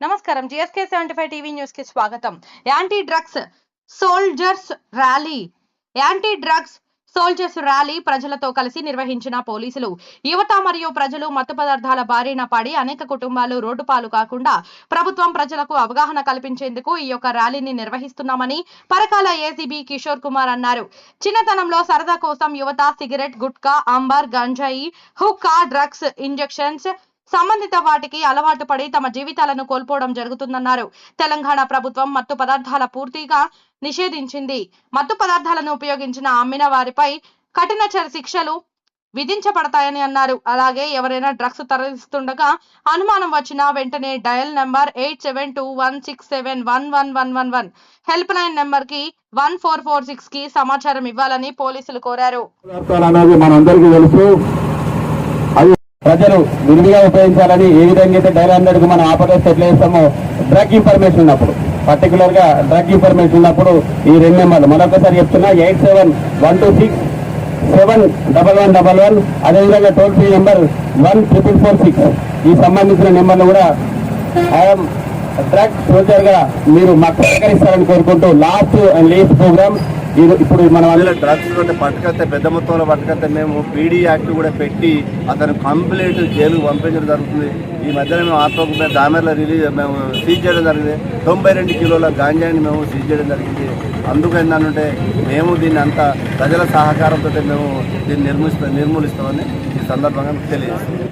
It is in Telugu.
నమస్కారం. జిఎస్కే సెవెంటీ ఫైవ్ టీవీ న్యూస్కి స్వాగతం. Anti drugs soldiers rally. Anti drugs soldiers rally ప్రజలతో కలిసి నిర్వహించిన పోలీసులు. యువత మరియు ప్రజలు మత్తు పదార్థాల బారిన పడి అనేక కుటుంబాలు రోడ్డు పాలు కాకుండా ప్రభుత్వం ప్రజలకు అవగాహన కల్పించేందుకు ఈ యొక్క ర్యాలీని నిర్వహిస్తున్నామని పరకాల ఏసీబీ కిషోర్ కుమార్ అన్నారు. చిన్నతనంలో సరదా కోసం యువత సిగరెట్ గుట్కా అంబర్ గంజాయి హుక్కా డ్రగ్స్ ఇంజెక్షన్స్ సంబంధిత వాటికి అలవాటు పడి తమ జీవితాలను కోల్పోవడం జరుగుతుందన్నారు. తెలంగాణ ప్రభుత్వం మత్తు పదార్థాల పూర్తిగా నిషేధించింది. మత్తు పదార్థాలను ఉపయోగించిన అమ్మిన వారిపై కఠిన శిక్షలు విధించబడతాయని అన్నారు. అలాగే ఎవరైనా డ్రగ్స్ తరలిస్తుండగా అనుమానం వచ్చినా వెంటనే dial number eight seven two one six seven one one one one one helpline నెంబర్కి వన్ ఫోర్ ఫోర్ సిక్స్కి సమాచారం ఇవ్వాలని పోలీసులు కోరారు. ప్రజలు విరివిగా ఉపయోగించాలని ఏ విధంగా అయితే డైల్ హండ్రెడ్ మనం ఆపరేట్ ఎట్లా చేస్తామో డ్రగ్ ఇన్ఫర్మేషన్ ఉన్నప్పుడు పర్టికులర్గా డ్రగ్ ఇన్ఫర్మేషన్ ఉన్నప్పుడు ఈ రెండు నెంబర్లు. మరొకసారి చెప్తున్నా eight seven one two six seven double one double one అదేవిధంగా toll free number one triple four six. ఈ సంబంధించిన నెంబర్లు కూడా ఐఎమ్ డ్రగ్ సోల్జర్ మీరు మాకు సహకరిస్తారని కోరుకుంటూ లాస్ట్ అండ్ లేస్ట్ ప్రోగ్రామ్ ఇప్పుడు మన అందులో డ్రగ్స్ అంటే పట్టుకొస్తే పెద్ద మొత్తంలో పట్టుకొస్తే మేము పీడీ యాక్ట్ కూడా పెట్టి అతను కంప్లీట్ జైలుకు పంపించడం జరుగుతుంది. ఈ మధ్యన మేము ఆత్మకు దామెర్లో రిలీజ్ మేము సీజ్ చేయడం జరిగింది. తొంభై రెండు కిలోల గాంజాని మేము సీజ్ చేయడం జరిగింది. అందుకేందంటే మేము దీన్ని అంతా ప్రజల సహకారంతో మేము దీన్ని నిర్మిస్తాం నిర్మూలిస్తామని ఈ సందర్భంగా తెలియజేస్తాం